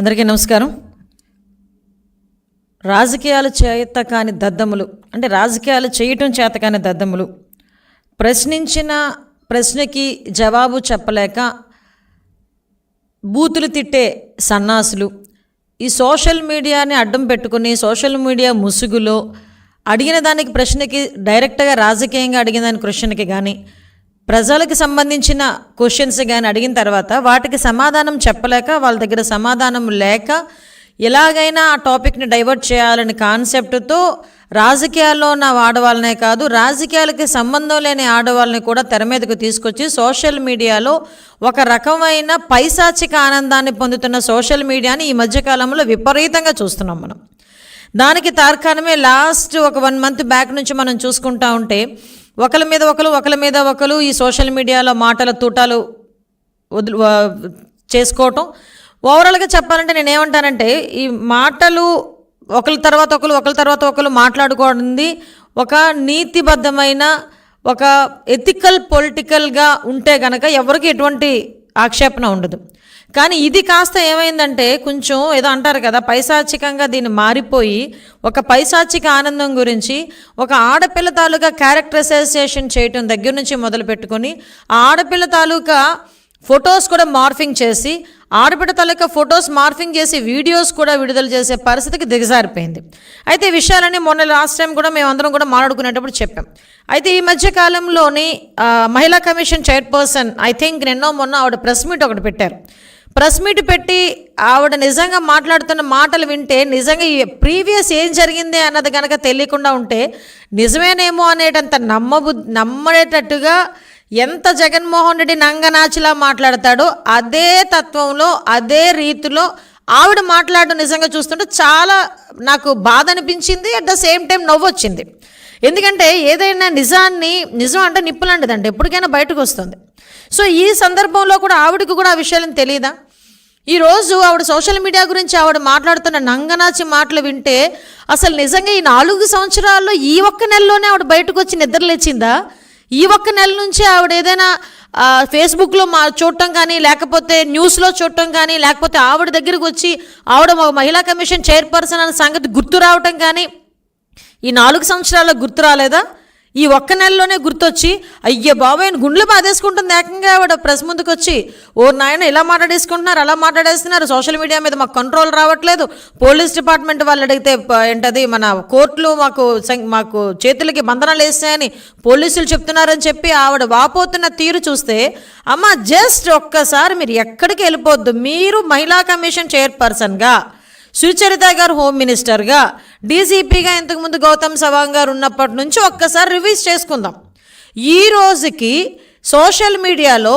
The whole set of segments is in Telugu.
అందరికీ నమస్కారం. రాజకీయాలు చేత కాని దద్దములు అంటే రాజకీయాలు చేయటం చేత కాని దద్దములు. ప్రశ్నించిన ప్రశ్నకి జవాబు చెప్పలేక బూతులు తిట్టే సన్నాసులు. ఈ సోషల్ మీడియాని అడ్డం పెట్టుకుని సోషల్ మీడియా ముసుగులో అడిగిన దానికి ప్రశ్నకి డైరెక్ట్గా రాజకీయంగా అడిగిన దాని క్వశ్చన్కి కానీ ప్రజలకు సంబంధించిన క్వశ్చన్స్ కానీ అడిగిన తర్వాత వాటికి సమాధానం చెప్పలేక వాళ్ళ దగ్గర సమాధానం లేక ఎలాగైనా ఆ టాపిక్ని డైవర్ట్ చేయాలని కాన్సెప్ట్తో రాజకీయాల్లో ఉన్న ఆడవాళ్ళనే కాదు రాజకీయాలకి సంబంధం లేని ఆడవాళ్ళని కూడా తెర మీదకు తీసుకొచ్చి సోషల్ మీడియాలో ఒక రకమైన పైశాచిక ఆనందాన్ని పొందుతున్న సోషల్ మీడియాని ఈ మధ్యకాలంలో విపరీతంగా చూస్తున్నాం మనం. దానికి తార్కాణమే లాస్ట్ ఒక వన్ మంత్ బ్యాక్ నుంచి మనం చూసుకుంటా ఉంటే ఒకరి మీద ఒకరు ఒకరి మీద ఒకరు ఈ సోషల్ మీడియాలో మాటల తూటాలు వదిలి చేసుకోవటం. ఓవరాల్గా చెప్పాలంటే నేను ఏమంటానంటే ఈ మాటలు ఒకరి తర్వాత ఒకరు ఒకరి తర్వాత ఒకరు మాట్లాడుకోవడంది ఒక నీతిబద్ధమైన ఒక ఎథికల్ పొలిటికల్గా ఉంటే గనక ఎవరికి ఎటువంటి ఆక్షేపణ ఉండదు. కానీ ఇది కాస్త ఏమైందంటే కొంచెం ఏదో అంటారు కదా పైశాచికంగా దీన్ని మారిపోయి ఒక పైశాచిక ఆనందం గురించి ఒక ఆడపిల్ల తాలూకా క్యారెక్టర్ అసోసియేషన్ చేయటం దగ్గర నుంచి మొదలు పెట్టుకొని ఆ ఆడపిల్ల తాలూకా ఫొటోస్ కూడా మార్ఫింగ్ చేసి ఆడబిడ్డ తాలూకా ఫొటోస్ మార్ఫింగ్ చేసి వీడియోస్ కూడా విడుదల చేసే పరిస్థితికి దిగజారిపోయింది. అయితే ఈ విషయాలన్నీ మొన్న లాస్ట్ టైం కూడా మేము అందరం కూడా మాట్లాడుకునేటప్పుడు చెప్పాం. అయితే ఈ మధ్య కాలంలోని మహిళా కమిషన్ చైర్పర్సన్ ఐ థింక్ నిన్నో మొన్న ఆవిడ ప్రెస్ మీట్ ఒకటి పెట్టారు. ప్రెస్ మీట్ పెట్టి ఆవిడ నిజంగా మాట్లాడుతున్న మాటలు వింటే నిజంగా ఈ ప్రీవియస్ ఏం జరిగింది అన్నది కనుక తెలియకుండా ఉంటే నిజమేనేమో అనేటంత నమ్మబు నమ్మేటట్టుగా ఎంత జగన్మోహన్ రెడ్డి నంగనాచిలా మాట్లాడతాడో అదే తత్వంలో అదే రీతిలో ఆవిడ మాట్లాడడం నిజంగా చూస్తుంటే చాలా నాకు బాధ అనిపించింది అట్ ద సేమ్ టైం నవ్వు వచ్చింది. ఎందుకంటే ఏదైనా నిజాన్ని నిజం అంటే నిప్పులాంటిదంటే ఎప్పటికైనా బయటకు వస్తుంది. సో ఈ సందర్భంలో కూడా ఆవిడకి కూడా ఆ విషయాలను తెలియదా ఈరోజు ఆవిడ సోషల్ మీడియా గురించి ఆవిడ మాట్లాడుతున్న నంగనాచి మాటలు వింటే అసలు నిజంగా ఈ నాలుగు సంవత్సరాల్లో ఈ ఒక్క నెలలోనే ఆవిడ బయటకు వచ్చి నిద్రలేచిందా? ఈ ఒక్క నెల నుంచి ఆవిడ ఏదైనా ఫేస్బుక్లో మా చూడటం కానీ లేకపోతే న్యూస్లో చూడటం కానీ లేకపోతే ఆవిడ దగ్గరకు వచ్చి ఆవిడ ఒక మహిళా కమిషన్ చైర్పర్సన్ అనే సంగతి గుర్తు రావటం కానీ ఈ నాలుగు సంవత్సరాల్లో గుర్తు రాలేదా? ఈ ఒక్క నెలలోనే గుర్తొచ్చి అయ్యో బాబాయ్ గుండెలు బాధేసుకుంటుంది ఏకంగా ఆవిడ ప్రెస్ ముందుకు వచ్చి ఓ నాయన ఇలా మాట్లాడేసుకుంటున్నారు అలా మాట్లాడేస్తున్నారు. సోషల్ మీడియా మీద మాకు కంట్రోల్ రావట్లేదు. పోలీస్ డిపార్ట్మెంట్ వాళ్ళు అడిగితే ఏంటది మన కోర్టులు మాకు సం- మాకు చేతులకి బంధనాలు వేస్తాయని పోలీసులు చెప్తున్నారని చెప్పి ఆవిడ వాపోతున్న తీరు చూస్తే అమ్మ జస్ట్ ఒక్కసారి మీరు ఎక్కడికి వెళ్ళిపోద్దు. మీరు మహిళా కమిషన్ చైర్పర్సన్గా సుచరిత గారు హోమ్ మినిస్టర్గా డీజీపీగా ఇంతకుముందు గౌతమ్ సవాంగ్ గారు ఉన్నప్పటి నుంచి ఒక్కసారి రివీజ్ చేసుకుందాం. ఈ రోజుకి సోషల్ మీడియాలో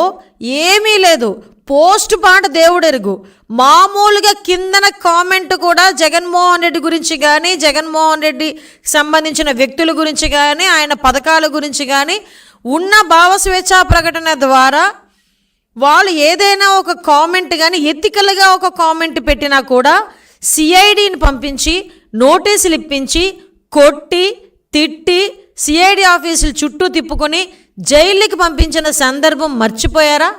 ఏమీ లేదు. పోస్ట్ పాట దేవుడెరుగు. మామూలుగా కిందన కామెంట్ కూడా జగన్మోహన్ రెడ్డి గురించి కానీ జగన్మోహన్ రెడ్డి సంబంధించిన వ్యక్తుల గురించి కానీ ఆయన పథకాల గురించి కానీ ఉన్న భావ స్వేచ్ఛా ప్రకటన ద్వారా వాళ్ళు ఏదైనా ఒక కామెంట్ కానీ ఎథికల్గా ఒక కామెంట్ పెట్టినా కూడా సిఐడిని పంపించి నోటీసులు ఇప్పించి కొట్టి తిట్టి సిఐడి ఆఫీసులు చుట్టూ తిప్పుకొని జైలుకి పంపించిన సందర్భం మర్చిపోయారా?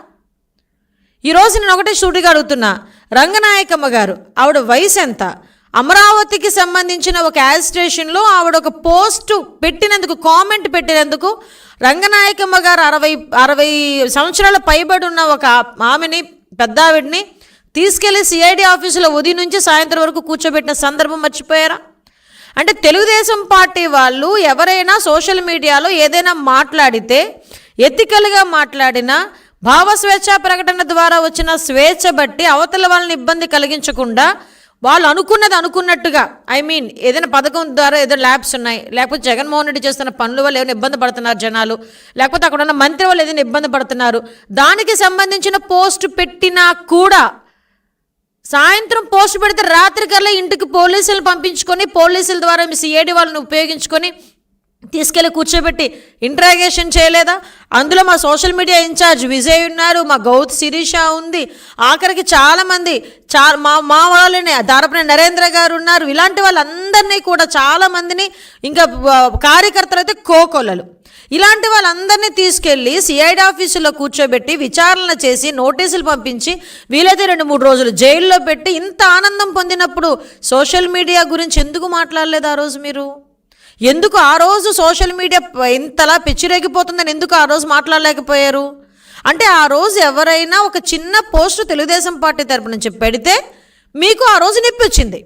ఈరోజు నేను ఒకటే షూటిగా అడుగుతున్నా. రంగనాయకమ్మ గారు ఆవిడ వయసు ఎంత? అమరావతికి సంబంధించిన ఒక యాజిస్ట్రేషన్లో స్టేషన్లో ఆవిడ ఒక పోస్ట్ పెట్టినందుకు కామెంట్ పెట్టినందుకు రంగనాయకమ్మ గారు అరవై అరవై సంవత్సరాల పైబడి ఉన్న ఒక ఆమెని పెద్దావిడిని తీసుకెళ్ళి సిఐడి ఆఫీసులో ఉదయం నుంచి సాయంత్రం వరకు కూర్చోబెట్టిన సందర్భం మర్చిపోయారా? అంటే తెలుగుదేశం పార్టీ వాళ్ళు ఎవరైనా సోషల్ మీడియాలో ఏదైనా మాట్లాడితే ఎథికల్గా మాట్లాడినా భావ స్వేచ్ఛ ప్రకటన ద్వారా వచ్చిన స్వేచ్ఛ బట్టి అవతల వాళ్ళని ఇబ్బంది కలిగించకుండా వాళ్ళు అనుకున్నది అనుకున్నట్టుగా ఐ మీన్ ఏదైనా పథకం ద్వారా ఏదైనా ల్యాబ్స్ ఉన్నాయి లేకపోతే జగన్మోహన్ రెడ్డి చేస్తున్న పనుల వల్ల ఏమైనా ఇబ్బంది పడుతున్నారు జనాలు లేకపోతే అక్కడ ఉన్న మంత్రి వాళ్ళు ఏదైనా ఇబ్బంది పడుతున్నారు దానికి సంబంధించిన పోస్ట్ పెట్టినా కూడా సాయంత్రం పోస్ట్ పెడితే రాత్రికల్లా ఇంటికి పోలీసులు పంపించుకొని పోలీసుల ద్వారా మీ సిఐడి వాళ్ళని ఉపయోగించుకొని తీసుకెళ్ళి కూర్చోబెట్టి ఇంట్రాగేషన్ చేయలేదా? అందులో మా సోషల్ మీడియా ఇన్ఛార్జ్ విజయ్ ఉన్నారు మా గౌత్ శిరీష ఉంది. ఆఖరికి చాలామంది చా మా మా వాళ్ళని దారపని నరేంద్ర గారు ఉన్నారు. ఇలాంటి వాళ్ళందరినీ కూడా చాలామందిని ఇంకా కార్యకర్తలు అయితే కోకొల్లలు. ఇలాంటి వాళ్ళందరినీ తీసుకెళ్ళి సిఐడి ఆఫీసులో కూర్చోబెట్టి విచారణ చేసి నోటీసులు పంపించి వీలైతే రెండు మూడు రోజులు జైల్లో పెట్టి ఇంత ఆనందం పొందినప్పుడు సోషల్ మీడియా గురించి ఎందుకు మాట్లాడలేదు ఆ రోజు మీరు? ఎందుకు ఆ రోజు సోషల్ మీడియా ఇంతలా పిచ్చిరేగిపోతుందని ఎందుకు ఆ రోజు మాట్లాడలేకపోయారు? అంటే ఆ రోజు ఎవరైనా ఒక చిన్న పోస్ట్ తెలుగుదేశం పార్టీ తరపు నుంచి పెడితే మీకు ఆ రోజు నొప్పి వచ్చింది.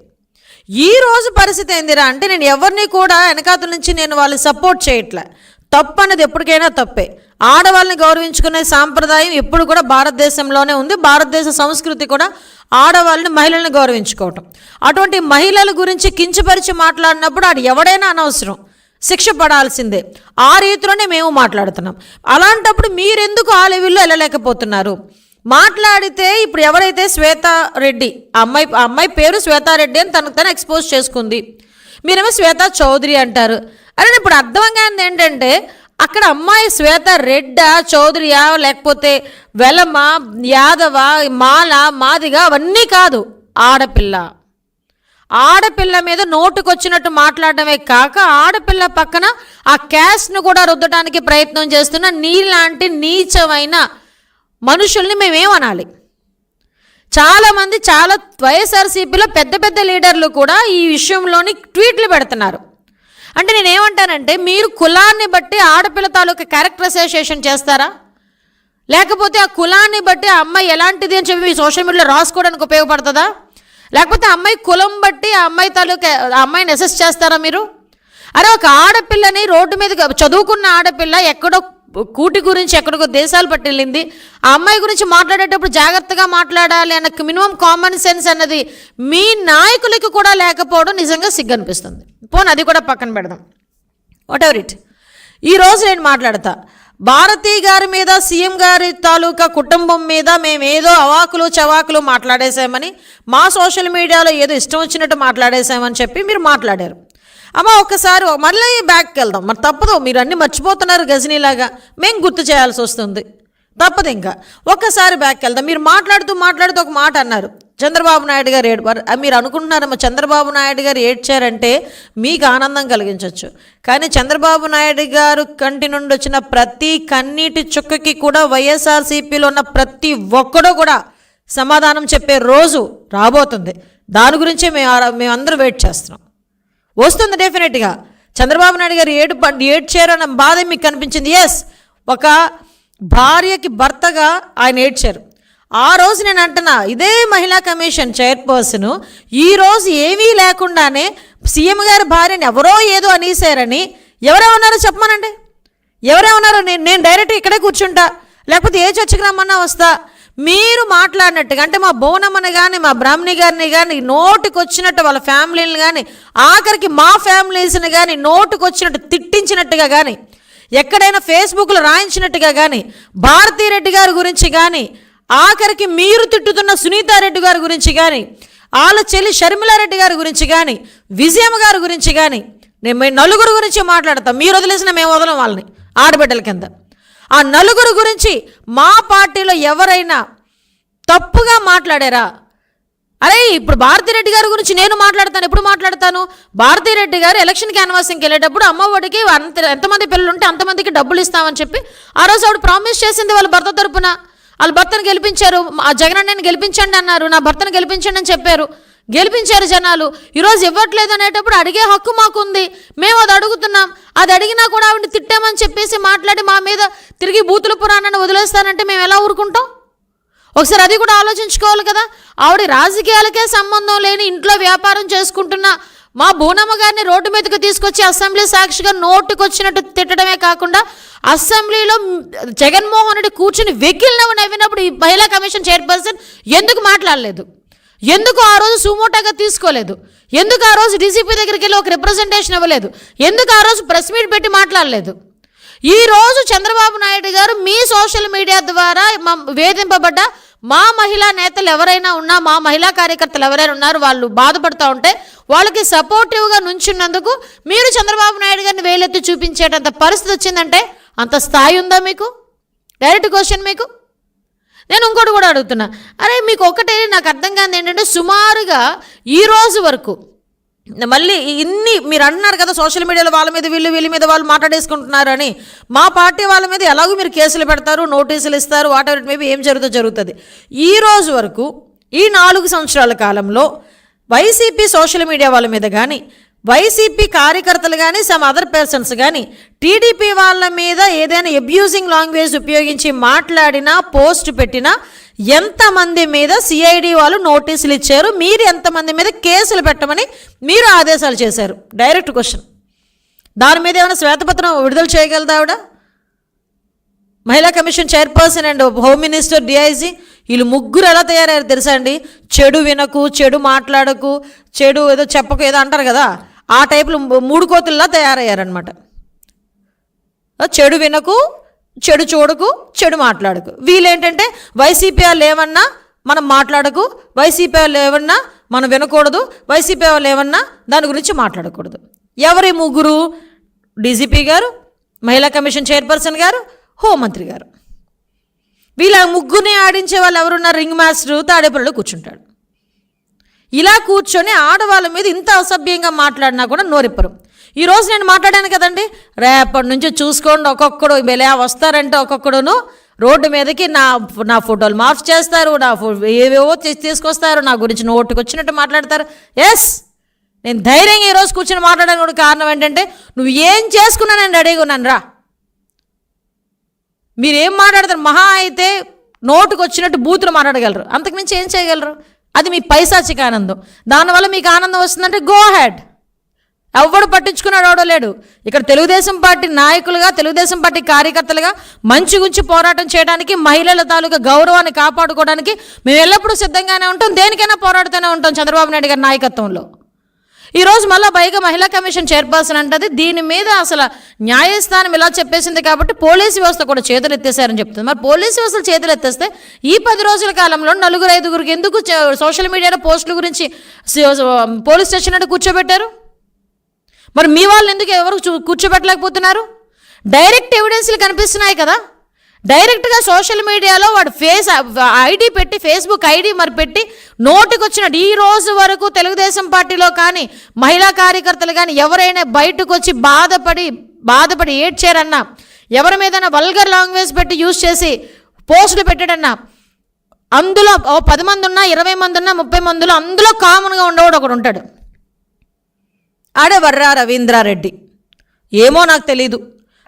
ఈ రోజు పరిస్థితి ఏందిరా? అంటే నేను ఎవరిని కూడా వెనకాతల నుంచి నేను వాళ్ళని సపోర్ట్ చేయట్లే. తప్పు అన్నది ఎప్పటికైనా తప్పే. ఆడవాళ్ళని గౌరవించుకునే సాంప్రదాయం ఎప్పుడు కూడా భారతదేశంలోనే ఉంది. భారతదేశ సంస్కృతి కూడా ఆడవాళ్ళని మహిళల్ని గౌరవించుకోవటం. అటువంటి మహిళల గురించి కించపరిచి మాట్లాడినప్పుడు అది ఎవడైనా అనవసరం. శిక్ష పడాల్సిందే. ఆ రీతిలోనే మేము మాట్లాడుతున్నాం. అలాంటప్పుడు మీరెందుకు ఆ లెవెల్లో వెళ్ళలేకపోతున్నారు? మాట్లాడితే ఇప్పుడు ఎవరైతే శ్వేతారెడ్డి అమ్మాయి ఆ అమ్మాయి పేరు శ్వేతారెడ్డి అని తనకు తను ఎక్స్పోజ్ చేసుకుంది. మీరేమో శ్వేత చౌదరి అంటారు. అరే ఇప్పుడు అర్థం కానిది ఏంటంటే అక్కడ అమ్మాయి శ్వేత రెడ్డా చౌదరియా లేకపోతే వెలమ యాదవ మాల మాదిగా అవన్నీ కాదు. ఆడపిల్ల. ఆడపిల్ల మీద నోటుకొచ్చినట్టు మాట్లాడటమే కాక ఆడపిల్ల పక్కన ఆ క్యాస్ట్ను కూడా రుద్దడానికి ప్రయత్నం చేస్తున్న నీలాంటి నీచమైన మనుషుల్ని మేమేమనాలి చాలామంది చాలా వైఎస్ఆర్సీపీలో పెద్ద పెద్ద లీడర్లు కూడా ఈ విషయంలోని ట్వీట్లు పెడుతున్నారు. అంటే నేనేమంటానంటే మీరు కులాన్ని బట్టి ఆడపిల్ల తాలూకా క్యారెక్టరైజేషన్ చేస్తారా? లేకపోతే ఆ కులాన్ని బట్టి ఆ అమ్మాయి ఎలాంటిది అని చెప్పి మీ సోషల్ మీడియాలో రాసుకోవడానికి ఉపయోగపడుతుందా? లేకపోతే అమ్మాయి కులం బట్టి ఆ అమ్మాయి తాలూకా ఆ అమ్మాయిని అసెస్ చేస్తారా మీరు? అరే ఒక ఆడపిల్లని రోడ్డు మీద చదువుకున్న ఆడపిల్ల ఎక్కడో కూటి గురించి ఎక్కడికో దేశాలు పట్టెళ్ళింది ఆ అమ్మాయి గురించి మాట్లాడేటప్పుడు జాగ్రత్తగా మాట్లాడాలి అన్న మినిమం కామన్ సెన్స్ అన్నది మీ నాయకులకి కూడా లేకపోవడం నిజంగా సిగ్గనిపిస్తుంది. పోనీ అది కూడా పక్కన పెడదాం. వాట్ ఎవర్ ఇట్ ఈరోజు నేను మాట్లాడతా. భారతీ గారి మీద సీఎం గారి తాలూకా కుటుంబం మీద మేము ఏదో అవాకులు చవాకులు మాట్లాడేశామని మా సోషల్ మీడియాలో ఏదో ఇష్టం వచ్చినట్టు మాట్లాడేశామని చెప్పి మీరు మాట్లాడారు. అమ్మ ఒక్కసారి మళ్ళీ బ్యాక్కి వెళ్దాం మరి తప్పదు మీరు అన్నీ మర్చిపోతున్నారు గజనీలాగా మేము గుర్తు చేయాల్సి వస్తుంది. తప్పదు ఇంకా. ఒక్కసారి బ్యాక్కి వెళ్దాం మీరు మాట్లాడుతూ మాట్లాడుతూ ఒక మాట అన్నారు. చంద్రబాబు నాయుడు గారు ఏడు మీరు అనుకుంటున్నారమ్మా చంద్రబాబు నాయుడు గారు ఏడ్చారంటే మీకు ఆనందం కలిగించవచ్చు కానీ చంద్రబాబు నాయుడు గారు కంటి నుండి వచ్చిన ప్రతి కన్నీటి చుక్కకి కూడా వైఎస్ఆర్సీపీలో ఉన్న ప్రతి ఒక్కడో కూడా సమాధానం చెప్పే రోజు రాబోతుంది. దాని గురించే మేము మేము అందరూ వెయిట్ చేస్తున్నాం. వస్తుంది డెఫినెట్గా చంద్రబాబు నాయుడు గారు ఏడు ప- ఏడ్చారన్న బాధ మీకు కనిపించింది? ఎస్ ఒక భార్యకి భర్తగా ఆయన ఏడ్చారు. ఆ రోజు నేను అంటున్నా ఇదే మహిళా కమిషన్ చైర్పర్సన్ ఈ రోజు ఏమీ లేకుండానే సీఎం గారి భార్యని ఎవరో ఏదో అనేసారని ఎవరేమన్నారో చెప్పమనండి. ఎవరేమన్నారో నేను నేను డైరెక్ట్ ఇక్కడే కూర్చుంటా. లేకపోతే ఏ చర్చకు రమ్మన్నా వస్తా. మీరు మాట్లాడినట్టుగా అంటే మా బోనమ్మని కానీ మా బ్రాహ్మణి గారిని కానీ నోటికి వచ్చినట్టు వాళ్ళ ఫ్యామిలీని కానీ ఆఖరికి మా ఫ్యామిలీస్ని కానీ నోటుకొచ్చినట్టు తిట్టించినట్టుగా కానీ ఎక్కడైనా ఫేస్బుక్లో రాయించినట్టుగా కానీ భారతీరెడ్డి గారి గురించి కానీ ఆఖరికి మీరు తిట్టుతున్న సునీతారెడ్డి గారి గురించి కానీ వాళ్ళ చెల్లి షర్మిలారెడ్డి గారి గురించి కానీ విజయమ్మ గారి గురించి కానీ నేను మీ నలుగురు గురించి మాట్లాడతాం. మీరు వదిలేసిన మేము వదలం వాళ్ళని ఆడబిడ్డల కింద. ఆ నలుగురు గురించి మా పార్టీలో ఎవరైనా తప్పుగా మాట్లాడారా? అరే ఇప్పుడు భారతిరెడ్డి గారి గురించి నేను మాట్లాడతాను ఎప్పుడు మాట్లాడతాను? భారతిరెడ్డి గారు ఎలక్షన్ క్యాన్వాసింగ్కి వెళ్ళేటప్పుడు అమ్మఒడికి అంత ఎంతమంది పిల్లలు ఉంటే అంతమందికి డబ్బులు ఇస్తామని చెప్పి ఆ రోజు ఆవిడ ప్రామిస్ చేసింది వాళ్ళ భర్త తరపున. వాళ్ళ భర్తను గెలిపించారు ఆ జగనన్నని గెలిపించండి అన్నారు నా భర్తను గెలిపించండి అని చెప్పారు. గెలిపించారు జనాలు. ఈరోజు ఇవ్వట్లేదు అనేటప్పుడు అడిగే హక్కు మాకుంది. మేము అది అడుగుతున్నాం. అది అడిగినా కూడా ఆవిడని తిట్టామని చెప్పేసి మాట్లాడి మా మీద తిరిగి బూతుల పురాణాన్ని వదిలేస్తానంటే మేము ఎలా ఊరుకుంటాం? ఒకసారి అది కూడా ఆలోచించుకోవాలి కదా. ఆవిడ రాజకీయాలకే సంబంధం లేని ఇంట్లో వ్యాపారం చేసుకుంటున్న మా బోనమ్మ గారిని రోడ్డు మీదకు తీసుకొచ్చి అసెంబ్లీ సాక్షిగా నోటుకొచ్చినట్టు తిట్టడమే కాకుండా అసెంబ్లీలో జగన్మోహన్ రెడ్డి కూర్చుని వెకిల్ నవ్వినప్పుడు ఈ మహిళా కమిషన్ చైర్పర్సన్ ఎందుకు మాట్లాడలేదు? ఎందుకు ఆ రోజు సుమోటాగా తీసుకోలేదు? ఎందుకు ఆ రోజు డీసీపీ దగ్గరికి వెళ్ళి ఒక రిప్రజెంటేషన్ ఇవ్వలేదు? ఎందుకు ఆ రోజు ప్రెస్ మీట్ పెట్టి మాట్లాడలేదు? ఈరోజు చంద్రబాబు నాయుడు గారు మీ సోషల్ మీడియా ద్వారా మ- వేధింపబడ్డ మా మహిళా నేతలు ఎవరైనా ఉన్నా మా మహిళా కార్యకర్తలు ఎవరైనా ఉన్నారు వాళ్ళు బాధపడుతూ ఉంటే వాళ్ళకి సపోర్టివ్గా నుంచున్నందుకు మీరు చంద్రబాబు నాయుడు గారిని వేలెత్తి చూపించేటంత పరిస్థితి వచ్చిందంటే అంత స్థాయి ఉందా మీకు? డైరెక్ట్ క్వశ్చన్ మీకు? నేను ఇంకోటి కూడా అడుగుతున్నా. అరే మీకు ఒకటే నాకు అర్థం కాదు ఏంటంటే సుమారుగా ఈ రోజు వరకు మళ్ళీ ఇన్ని మీరు అంటున్నారు కదా సోషల్ మీడియాలో వాళ్ళ మీద వీళ్ళు వీళ్ళ మీద వాళ్ళు మాట్లాడేసుకుంటున్నారని మా పార్టీ వాళ్ళ మీద ఎలాగో మీరు కేసులు పెడతారు నోటీసులు ఇస్తారు వాట్ ఎవర్ మేబీ ఏం జరుగుతుందో జరుగుతుంది. ఈ రోజు వరకు ఈ నాలుగు సంవత్సరాల కాలంలో వైసీపీ సోషల్ మీడియా వాళ్ళ మీద కానీ వైసీపీ కార్యకర్తలు కానీ సమ్ అదర్ పర్సన్స్ కానీ టీడీపీ వాళ్ళ మీద ఏదైనా అబ్యూజింగ్ లాంగ్వేజ్ ఉపయోగించి మాట్లాడినా పోస్ట్ పెట్టినా ఎంతమంది మీద సిఐడి వాళ్ళు నోటీసులు ఇచ్చారు మీరు ఎంతమంది మీద కేసులు పెట్టమని మీరు ఆదేశాలు చేశారు? డైరెక్ట్ క్వశ్చన్ దాని మీద ఏమైనా శ్వేతపత్రం విడుదల చేయగలదా ఆవిడ? మహిళా commission chairperson and home minister DIG వీళ్ళు ముగ్గురు ఎలా తయారయ్యారు తెలుసా అండి? చెడు వినకు చెడు మాట్లాడకు చెడు ఏదో చెప్పకు ఏదో అంటారు కదా? ఆ టైపులో మూడు కోతుల్లా తయారయ్యారనమాట చెడు వినకు చెడు చూడకు చెడు మాట్లాడకు. వీళ్ళేంటంటే వైసీపీ వాళ్ళు ఏమన్నా మనం మాట్లాడకు వైసీపీ వాళ్ళు ఏమన్నా మనం వినకూడదు వైసీపీ వాళ్ళు ఏమన్నా దాని గురించి మాట్లాడకూడదు. ఎవరి ముగ్గురు? డీజీపీ గారు మహిళా కమిషన్ చైర్పర్సన్ గారు హోంమంత్రి గారు. వీళ్ళ ముగ్గురిని ఆడించే వాళ్ళు ఎవరున్నారు? రింగ్ మాస్టర్ తాడేపల్లిలో కూర్చుంటాడు. ఇలా కూర్చొని ఆడవాళ్ళ మీద ఇంత అసభ్యంగా మాట్లాడినా కూడా నోరిప్పరు. ఈరోజు నేను మాట్లాడాను కదండి రేపటి నుంచి చూసుకోండి ఒక్కొక్కడు ఇలా వస్తారంటే ఒక్కొక్కడును. రోడ్డు మీదకి నా నా ఫోటోలు మార్చ్ చేస్తారు నా ఫో ఏవేవో తీసి తీసుకొస్తారు నా గురించి నోటుకు వచ్చినట్టు మాట్లాడతారు. ఎస్ నేను ధైర్యంగా ఈరోజు కూర్చొని మాట్లాడడానికి కారణం ఏంటంటే నువ్వు ఏం చేసుకున్నా నేను రెడీగా ఉన్నాను రా. మీరు ఏం మాట్లాడతారు మహా అయితే నోటుకు వచ్చినట్టు బూతులు మాట్లాడగలరు. అంతకుమించి ఏం చేయగలరు? అది మీ పైశాచిక ఆనందం. దానివల్ల మీకు ఆనందం వస్తుందంటే గో హ్యాడ్ ఎవడు పట్టించుకున్నాడు ఎవడో లేడు. ఇక్కడ తెలుగుదేశం పార్టీ నాయకులుగా తెలుగుదేశం పార్టీ కార్యకర్తలుగా మంచి గురించి పోరాటం చేయడానికి మహిళల తాలూకా గౌరవాన్ని కాపాడుకోవడానికి మేము ఎల్లప్పుడూ సిద్ధంగానే ఉంటాం. దేనికైనా పోరాడుతూనే ఉంటాం చంద్రబాబు నాయుడు గారి నాయకత్వంలో. ఈరోజు మళ్ళీ పైగా మహిళా కమిషన్ చైర్పర్సన్ అంటది దీని మీద అసలు న్యాయస్థానం ఇలా చెప్పేసింది కాబట్టి పోలీసు వ్యవస్థ కూడా చేతులు ఎత్తేసారని చెప్తుంది. మరి పోలీసు వ్యవస్థలు చేతులు ఎత్తేస్తే ఈ పది రోజుల కాలంలో నలుగురు ఐదుగురికి ఎందుకు సోషల్ మీడియాలో పోస్టుల గురించి పోలీస్ స్టేషన్ అంటే కూర్చోబెట్టారు? మరి మీ వాళ్ళు ఎందుకు ఎవరు చూ- కూర్చోబెట్టలేకపోతున్నారు? డైరెక్ట్ ఎవిడెన్స్లు కనిపిస్తున్నాయి కదా? డైరెక్ట్గా సోషల్ మీడియాలో వాడు ఫేస్ ఐడి పెట్టి ఫేస్బుక్ ఐడి మరి పెట్టి నోటికి ఈ రోజు వరకు తెలుగుదేశం పార్టీలో కానీ మహిళా కార్యకర్తలు కానీ ఎవరైనా బయటకు వచ్చి బాధపడి బాధపడి ఏడ్చారన్నా ఎవరి మీదైనా వల్గర్ లాంగ్వేజ్ పెట్టి యూజ్ చేసి పోస్టులు పెట్టాడన్నా అందులో ఓ పది మంది ఉన్నా ఇరవై మంది ఉన్నా ముప్పై మందిలో అందులో కామన్గా ఉండేవాడు ఒకడు ఉంటాడు. ఆడే వర్రా రవీంద్రారెడ్డి. ఏమో నాకు తెలీదు.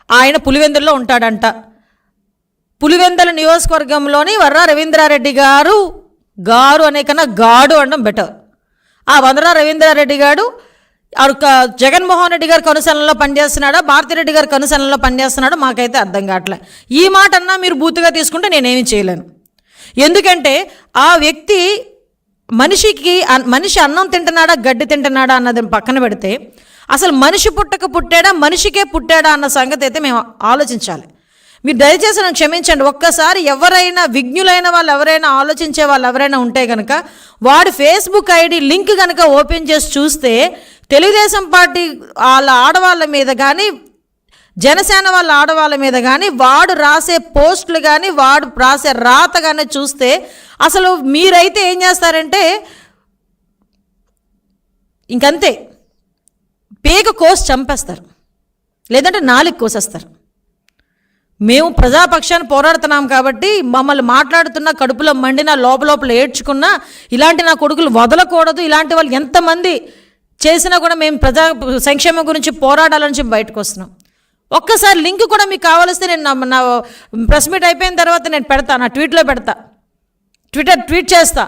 ఆయన పులివెందుల్లో ఉంటాడంట. పులివెందల నియోజకవర్గంలోని వర్రా రవీంద్రారెడ్డి గారు గారు అనే కన్నా గాడు అనడం బెటర్ ఆ వందరా రవీంద్రారెడ్డి గారు జగన్మోహన్ రెడ్డి గారి కనుసనలో పనిచేస్తున్నాడా భారతిరెడ్డి గారి కనుసనలో పనిచేస్తున్నాడో మాకైతే అర్థం కావట్లే. ఈ మాట అన్నా మీరు బూతుగా తీసుకుంటే నేనేమి చేయలేను. ఎందుకంటే ఆ వ్యక్తి మనిషికి మనిషి అన్నం తింటున్నాడా గడ్డి తింటున్నాడా అన్నది పక్కన పెడితే అసలు మనిషి పుట్టక పుట్టాడా మనిషికే పుట్టాడా అన్న సంగతి అయితే మేము ఆలోచించాలి. మీరు దయచేసి నన్ను క్షమించండి. ఒక్కసారి ఎవరైనా విజ్ఞులైన వాళ్ళు ఎవరైనా ఆలోచించే వాళ్ళు ఎవరైనా ఉంటే కనుక వాడు ఫేస్బుక్ ఐడి లింక్ కనుక ఓపెన్ చేసి చూస్తే తెలుగుదేశం పార్టీ వాళ్ళ ఆడవాళ్ళ మీద కానీ జనసేన వాళ్ళ ఆడవాళ్ళ మీద కానీ వాడు రాసే పోస్టులు కానీ వాడు రాసే రాత కానీ చూస్తే అసలు మీరైతే ఏం చేస్తారంటే ఇంకంతే. పేక కోసి చంపేస్తారు. లేదంటే నాలుగు కోసేస్తారు. మేము ప్రజాపక్షాన్ని పోరాడుతున్నాం కాబట్టి మమ్మల్ని మాట్లాడుతున్న కడుపులో మండినా లోపలోపల ఏడ్చుకున్నా ఇలాంటి నా కొడుకులు వదలకూడదు. ఇలాంటి వాళ్ళు ఎంతమంది చేసినా కూడా మేము ప్రజా సంక్షేమం గురించి పోరాడాలని చెప్పి బయటకు వస్తున్నాం. ఒక్కసారి లింక్ కూడా మీకు కావాలిస్తే నేను నా ప్రెస్ మీట్ అయిపోయిన తర్వాత నేను పెడతా నా ట్వీట్లో పెడతా. ట్విట్టర్ ట్వీట్ చేస్తా.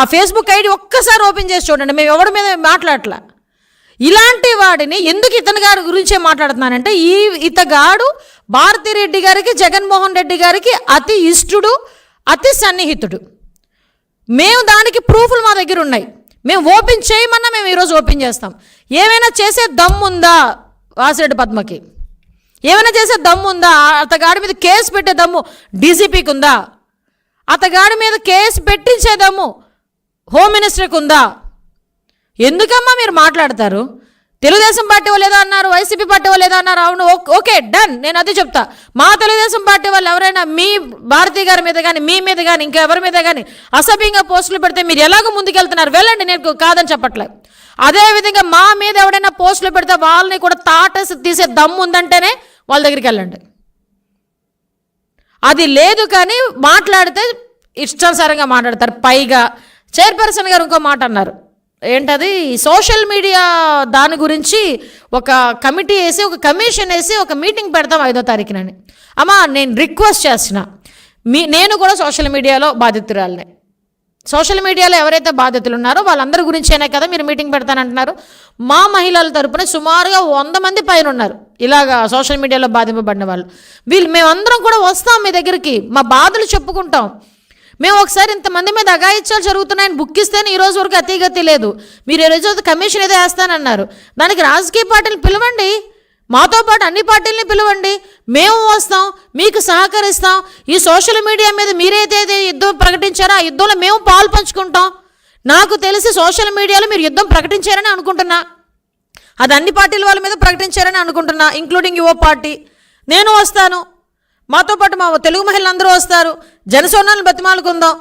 ఆ ఫేస్బుక్ ఐడి ఒక్కసారి ఓపెన్ చేసి చూడండి. మేము ఎవరి మీద మాట్లాడలే ఇలాంటి వాడిని ఎందుకు ఇతని గారి గురించే మాట్లాడుతున్నానంటే ఈ ఇతగాడు భారతిరెడ్డి గారికి జగన్మోహన్ రెడ్డి గారికి అతి ఇష్టుడు అతి సన్నిహితుడు. మేము దానికి ప్రూఫ్లు మా దగ్గర ఉన్నాయి. మేము ఓపెన్ చేయమన్నా మేము ఈరోజు ఓపెన్ చేస్తాం. ఏమైనా చేసే దమ్ము ఉందా వాసిరెడ్డి పద్మకి? ఏమైనా చేసే దమ్ము ఉందా? అతగాడి మీద కేసు పెట్టే దమ్ము డీజీపీకి ఉందా? అతగాడి మీద కేసు పెట్టించేదమ్ము హోమ్ మినిస్టర్కి ఉందా? ఎందుకమ్మా మీరు మాట్లాడతారు? తెలుగుదేశం పార్టీ వాళ్ళు అన్నారు వైసీపీ పార్టీ వాళ్ళు అన్నారు అవును ఓకే డన్ నేను అదే చెప్తా. మా తెలుగుదేశం పార్టీ వాళ్ళు ఎవరైనా మీ భారతీ గారి మీద కానీ మీ మీద కానీ ఇంకా ఎవరి మీద కానీ అసభ్యంగా పోస్టులు పెడితే మీరు ఎలాగో ముందుకెళ్తున్నారు? వెళ్ళండి నేను కాదని చెప్పట్లేదు అదేవిధంగా మా మీద ఎవడైనా పోస్టులు పెడితే వాళ్ళని కూడా తాటసి తీసే దమ్ము ఉందంటేనే వాళ్ళ దగ్గరికి వెళ్ళండి. అది లేదు కానీ మాట్లాడితే ఇష్టానుసారంగా మాట్లాడతారు. పైగా చైర్పర్సన్ గారు ఇంకో మాట అన్నారు. ఏంటది? సోషల్ మీడియా దాని గురించి ఒక కమిటీ వేసి ఒక కమిషన్ వేసి ఒక మీటింగ్ పెడతాం ఐదో తారీఖునని. అమ్మా నేను రిక్వెస్ట్ చేసిన. మీ నేను కూడా సోషల్ మీడియాలో బాధితురాలనే. సోషల్ మీడియాలో ఎవరైతే బాధితులు ఉన్నారో వాళ్ళందరి గురించేనే కదా మీరు మీటింగ్ పెడతానంటున్నారు. మా మహిళల తరపున సుమారుగా వంద మంది పైన ఉన్నారు ఇలాగా సోషల్ మీడియాలో బాధింపబడిన వాళ్ళు. వీళ్ళు మేమందరం కూడా వస్తాం మీ దగ్గరికి. మా బాధలు చెప్పుకుంటాం. మేము ఒకసారి ఇంతమంది మీద అగాయిత్యాలు జరుగుతున్నాయని బుక్ ఇస్తేనే ఈ రోజు వరకు అతిగతి లేదు. మీరు ఈ రోజు కమిషన్ ఏదో వేస్తానన్నారు. దానికి రాజకీయ పార్టీలు పిలవండి. మాతో పాటు అన్ని పార్టీలని పిలవండి. మేము వస్తాం మీకు సహకరిస్తాం. ఈ సోషల్ మీడియా మీద మీరైతే ఏది యుద్ధం ప్రకటించారో ఆ యుద్ధంలో మేము పాలు పంచుకుంటాం. నాకు తెలిసి సోషల్ మీడియాలో మీరు యుద్ధం ప్రకటించారని అనుకుంటున్నా. అది అన్ని పార్టీల వాళ్ళ మీద ప్రకటించారని అనుకుంటున్నా ఇంక్లూడింగ్ యువ పార్టీ. నేను వస్తాను. మాతో పాటు మా తెలుగు మహిళలందరూ వస్తారు. జనసేనలను బతిమాలుకుందాం.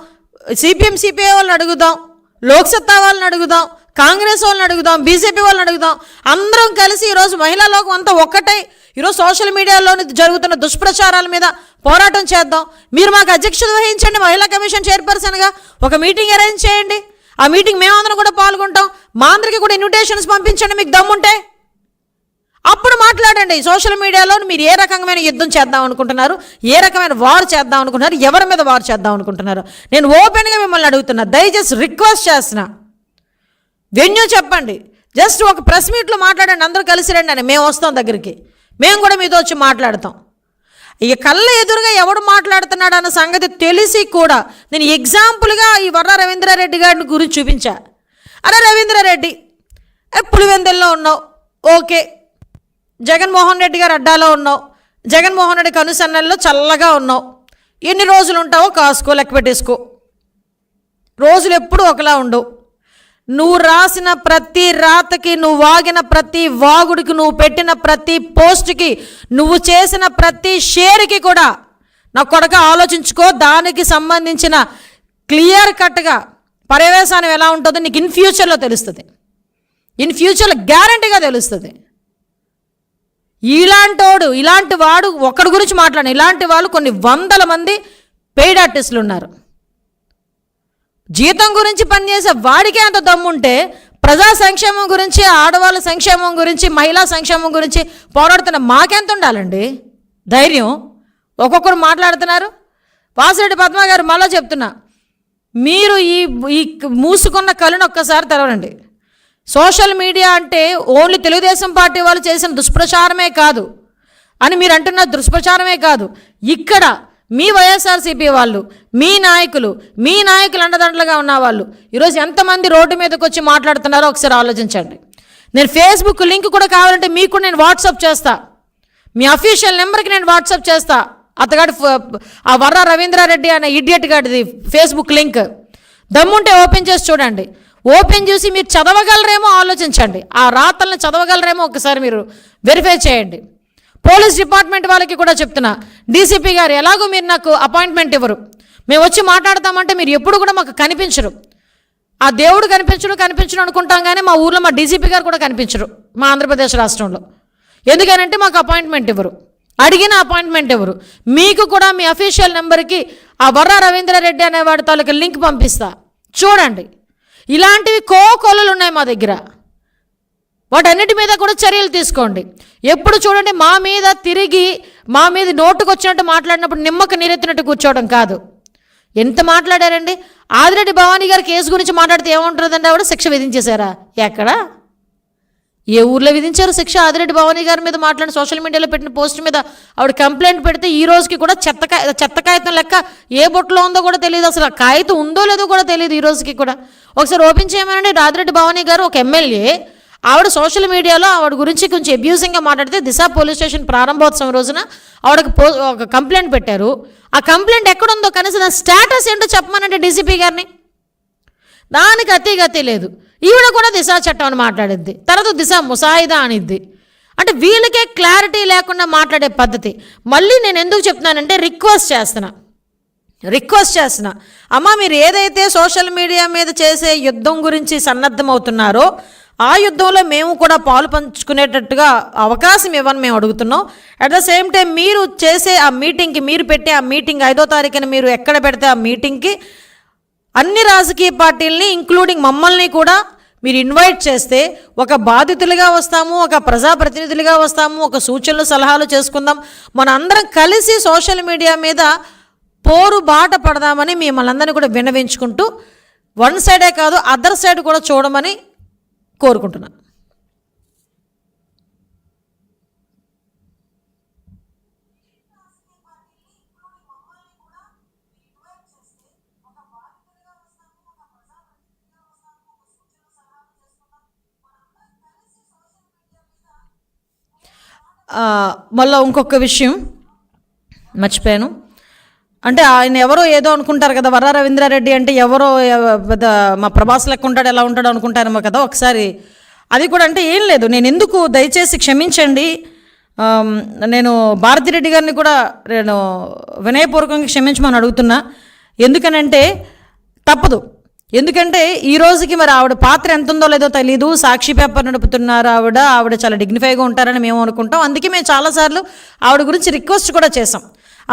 సిపిఎం సిపిఐ వాళ్ళని అడుగుదాం. లోక్సత్తా వాళ్ళని అడుగుదాం. కాంగ్రెస్ వాళ్ళని అడుగుదాం. బీజేపీ వాళ్ళని అడుగుదాం. అందరం కలిసి ఈరోజు మహిళా లోకం అంతా ఒక్కటై. ఈరోజు సోషల్ మీడియాలోని జరుగుతున్న దుష్ప్రచారాల మీద పోరాటం చేద్దాం. మీరు మాకు అధ్యక్షత వహించండి. మహిళా కమిషన్ చైర్పర్సన్గా ఒక మీటింగ్ అరేంజ్ చేయండి. ఆ మీటింగ్ మేమందరం కూడా పాల్గొంటాం. మా అందరికీ కూడా ఇన్విటేషన్స్ పంపించండి. మీకు దమ్ముంటే అప్పుడు మాట్లాడండి. సోషల్ మీడియాలో మీరు ఏ రకమైన యుద్ధం చేద్దాం అనుకుంటున్నారు? ఏ రకమైన వార్ చేద్దాం అనుకుంటున్నారు? ఎవరి మీద వార్ చేద్దాం అనుకుంటున్నారు? నేను ఓపెన్గా మిమ్మల్ని అడుగుతున్నా. దయచేసి రిక్వెస్ట్ చేస్తున్నా. వెన్యూ చెప్పండి. జస్ట్ ఒక ప్రెస్ మీట్లో మాట్లాడండి. అందరూ కలిసి రండి అని. మేము వస్తాం దగ్గరికి. మేము కూడా మీతో వచ్చి మాట్లాడతాం. ఇక కళ్ళ ఎదురుగా ఎవడు మాట్లాడుతున్నాడు అన్న సంగతి తెలిసి కూడా నేను ఎగ్జాంపుల్గా ఈ వర్ర రవీంద్రారెడ్డి గారిని గురించి చూపించా. అరే రవీంద్రారెడ్డి ఏ పులివెందుల్లో ఉన్నావు? ఓకే. జగన్మోహన్ రెడ్డి గారు అడ్డాలో ఉన్నావు. జగన్మోహన్ రెడ్డి కనుసన్నల్లో చల్లగా ఉన్నావు. ఎన్ని రోజులు ఉంటావో కాసుకో లెక్క పెట్టేసుకో. రోజులు ఎప్పుడు ఒకలా ఉండవు. నువ్వు రాసిన ప్రతి రాతకి నువ్వు వాగిన ప్రతి వాగుడికి నువ్వు పెట్టిన ప్రతి పోస్ట్కి నువ్వు చేసిన ప్రతి షేర్కి కూడా నా కొడక ఆలోచించుకో. దానికి సంబంధించిన క్లియర్ కట్గా పర్యవేశానం ఎలా ఉంటుందో నీకు ఇన్ ఫ్యూచర్లో తెలుస్తుంది. ఇన్ ఫ్యూచర్లో గ్యారంటీగా తెలుస్తుంది. ఇలాంటోడు ఇలాంటి వాడు ఒక్కడి గురించి మాట్లాడిన ఇలాంటి వాళ్ళు కొన్ని వందల మంది పెయిడ్ ఆర్టిస్టులు ఉన్నారు జీతం గురించి పనిచేసే వాడికే అంత దమ్ముంటే ప్రజా సంక్షేమం గురించి ఆడవాళ్ళ సంక్షేమం గురించి మహిళా సంక్షేమం గురించి పోరాడుతున్న మాకెంత ఉండాలండి? ధైర్యం? ఒక్కొక్కరు మాట్లాడుతున్నారు. వాసిరెడ్డి పద్మ గారు మళ్ళీ చెప్తున్నా మీరు ఈ ఈ మూసుకున్న కళ్ళను ఒక్కసారి తెరవండి సోషల్ మీడియా అంటే ఓన్లీ తెలుగుదేశం పార్టీ వాళ్ళు చేసిన దుష్ప్రచారమే కాదు. అని మీరు అంటున్న దుష్ప్రచారమే కాదు. ఇక్కడ మీ వైఎస్ఆర్సీపీ వాళ్ళు మీ నాయకులు మీ నాయకులు అండదండలుగా ఉన్నవాళ్ళు ఈరోజు ఎంతమంది రోడ్డు మీదకి వచ్చి మాట్లాడుతున్నారో ఒకసారి ఆలోచించండి. నేను ఫేస్బుక్ లింక్ కూడా కావాలంటే మీకు కూడా నేను వాట్సాప్ చేస్తా. మీ అఫీషియల్ నెంబర్కి నేను వాట్సాప్ చేస్తా. అతగాడి ఆ వర్ర రవీంద్రారెడ్డి అనే ఇడియట్ గాడిది ఫేస్బుక్ లింక్. దమ్ముంటే ఓపెన్ చేసి చూడండి. ఓపెన్ చేసి మీరు చదవగలరేమో ఆలోచించండి. ఆ రాతల్ని చదవగలరేమో ఒకసారి మీరు వెరిఫై చేయండి. పోలీస్ డిపార్ట్మెంట్ వాళ్ళకి కూడా చెప్తున్నా. డీసీపీ గారు ఎలాగో మీరు నాకు అపాయింట్మెంట్ ఇవ్వరు. మేము వచ్చి మాట్లాడతామంటే మీరు ఎప్పుడు కూడా మాకు కనిపించరు. ఆ దేవుడు కనిపించడు కనిపించడు అనుకుంటాం కానీ మా ఊర్లో మా డీసీపీ గారు కూడా కనిపించరు మా ఆంధ్రప్రదేశ్ రాష్ట్రంలో. ఎందుకనంటే మాకు అపాయింట్మెంట్ ఇవ్వరు. అడిగిన అపాయింట్మెంట్ ఇవ్వరు. మీకు కూడా మీ అఫీషియల్ నెంబర్కి ఆ వర్ర రవీంద్రారెడ్డి అనేవాడి తాలూకా లింక్ పంపిస్తా. చూడండి. ఇలాంటివి కో కొలలు ఉన్నాయి మా దగ్గర. వాటన్నిటి మీద కూడా చర్యలు తీసుకోండి. ఎప్పుడు చూడండి మా మీద తిరిగి మా మీద నోటుకు వచ్చినట్టు మాట్లాడినప్పుడు నిమ్మకు నీరెత్తినట్టు కూర్చోవడం కాదు. ఎంత మాట్లాడారండి? ఆదిరెడ్డి భవానీ గారి కేసు గురించి మాట్లాడితే ఏముంటుందండి ఆవిడ? శిక్ష విధించేశారా? ఎక్కడ? ఏ ఊర్లో విధించారు శిక్ష ఆదిరెడ్డి భవానీ గారి మీద మాట్లాడి సోషల్ మీడియాలో పెట్టిన పోస్ట్ మీద ఆవిడ కంప్లైంట్ పెడితే ఈ రోజుకి కూడా చెత్త చెత్త కాగితం లెక్క ఏ బొట్లో ఉందో కూడా తెలియదు. అసలు ఆ కాగితం ఉందో లేదో కూడా తెలియదు ఈ రోజుకి కూడా. ఒకసారి ఓపెన్ చేయమనండి. ఆదిరెడ్డి భవానీ గారు ఒక ఎమ్మెల్యే. ఆవిడ సోషల్ మీడియాలో ఆవిడ గురించి కొంచెం అబ్యూజింగ్గా మాట్లాడితే దిశ పోలీస్ స్టేషన్ ప్రారంభోత్సవం రోజున ఆవిడకి పో ఒక కంప్లైంట్ పెట్టారు. ఆ కంప్లైంట్ ఎక్కడుందో కనీసం స్టేటస్ ఏంటో చెప్పమనంటే డీసీపీ గారిని. దానికి అతి గతి లేదు. ఈవిడ కూడా దిశా చట్టం అని మాట్లాడిద్ది. తర్వాత దిశ ముసాయిదా అనిద్ది. అంటే వీళ్ళకే క్లారిటీ లేకుండా మాట్లాడే పద్ధతి. మళ్ళీ నేను ఎందుకు చెప్తున్నానంటే రిక్వెస్ట్ చేస్తున్నా. రిక్వెస్ట్ చేస్తున్నా. అమ్మ మీరు ఏదైతే సోషల్ మీడియా మీద చేసే యుద్ధం గురించి సన్నద్ధమవుతున్నారో ఆ యుద్ధంలో మేము కూడా పాలు పంచుకునేటట్టుగా అవకాశం ఇవ్వని మేము అడుగుతున్నాం. అట్ ద సేమ్ టైం మీరు చేసే ఆ మీటింగ్కి మీరు పెట్టే ఆ మీటింగ్ ఐదో తారీఖున మీరు ఎక్కడ పెడితే ఆ మీటింగ్కి అన్ని రాజకీయ పార్టీల్ని ఇంక్లూడింగ్ మమ్మల్ని కూడా మీరు ఇన్వైట్ చేస్తే ఒక బాధితులుగా వస్తాము ఒక ప్రజాప్రతినిధులుగా వస్తాము ఒక సూచనలు సలహాలు చేసుకుందాం. మన అందరం కలిసి సోషల్ మీడియా మీద పోరు బాట పడదామని మిమ్మల్ని అందరినీ కూడా వినవించుకుంటూ వన్ సైడే కాదు అదర్ సైడ్ కూడా చూడమని కోరుకుంటున్నాను ఆ, మళ్ళీ ఇంకొక విషయం మర్చిపోయాను. అంటే ఆయన ఎవరో ఏదో అనుకుంటారు కదా వర్ర రవీంద్రారెడ్డి అంటే ఎవరో పెద్ద మా ప్రభాస్ లెక్క ఉంటాడు ఎలా ఉంటాడు అనుకుంటారేమో కదా ఒకసారి. అది కూడా అంటే ఏం లేదు నేను ఎందుకు దయచేసి క్షమించండి? నేను భారతిరెడ్డి గారిని కూడా నేను వినయపూర్వకంగా క్షమించమని అడుగుతున్నా. ఎందుకనంటే తప్పదు. ఎందుకంటే ఈ రోజుకి మరి ఆవిడ పాత్ర ఎంత ఉందో లేదో తెలీదు. సాక్షి పేపర్ నడుపుతున్నారు ఆవిడ. ఆవిడ చాలా డిగ్నిఫైగా ఉంటారని మేము అనుకుంటాం. అందుకే మేము చాలాసార్లు ఆవిడ గురించి రిక్వెస్ట్ కూడా చేసాం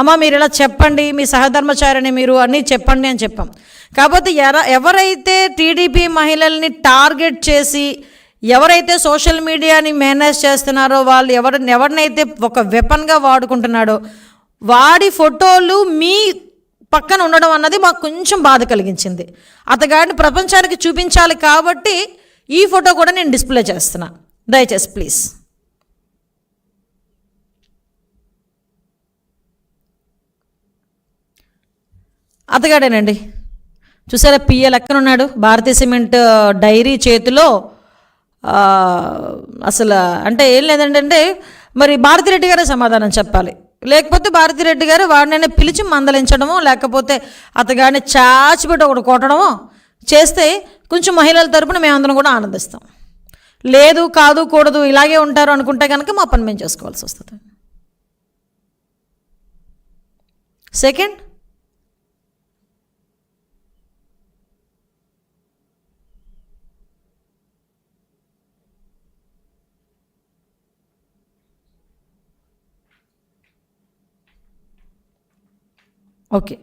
అమ్మ మీరు ఇలా చెప్పండి మీ సహధర్మచారిని మీరు అన్నీ చెప్పండి అని చెప్పాం. కాకపోతే ఎర ఎవరైతే టీడీపీ మహిళల్ని టార్గెట్ చేసి ఎవరైతే సోషల్ మీడియాని మేనేజ్ చేస్తున్నారో వాళ్ళు ఎవరిని ఎవరినైతే ఒక వెపన్గా వాడుకుంటున్నాడో వాడి ఫోటోలు మీ పక్కన ఉండడం అన్నది మాకు కొంచెం బాధ కలిగించింది. అతగాడిని ప్రపంచానికి చూపించాలి కాబట్టి ఈ ఫోటో కూడా నేను డిస్ప్లే చేస్తున్నా. దయచేసి ప్లీజ్. అతగాడేనండి. చూసారా పిఏ లెక్కన ఉన్నాడు భారతీయ సిమెంట్ డైరీ చేతిలో అసలు అంటే ఏం లేదండి అంటే మరి భారతిరెడ్డి గారే సమాధానం చెప్పాలి. లేకపోతే భారతిరెడ్డి గారు వాడినైనా పిలిచి మందలించడమో లేకపోతే అతగాడిని చాచిపెట్టి ఒకటి కొట్టడమో చేస్తే కొంచెం మహిళల తరపున మేమందరం కూడా ఆనందిస్తాం. లేదు కాదు కూడదు ఇలాగే ఉంటారు అనుకుంటే కనుక మా పని మేము చేసుకోవాల్సి వస్తుంది. Second okay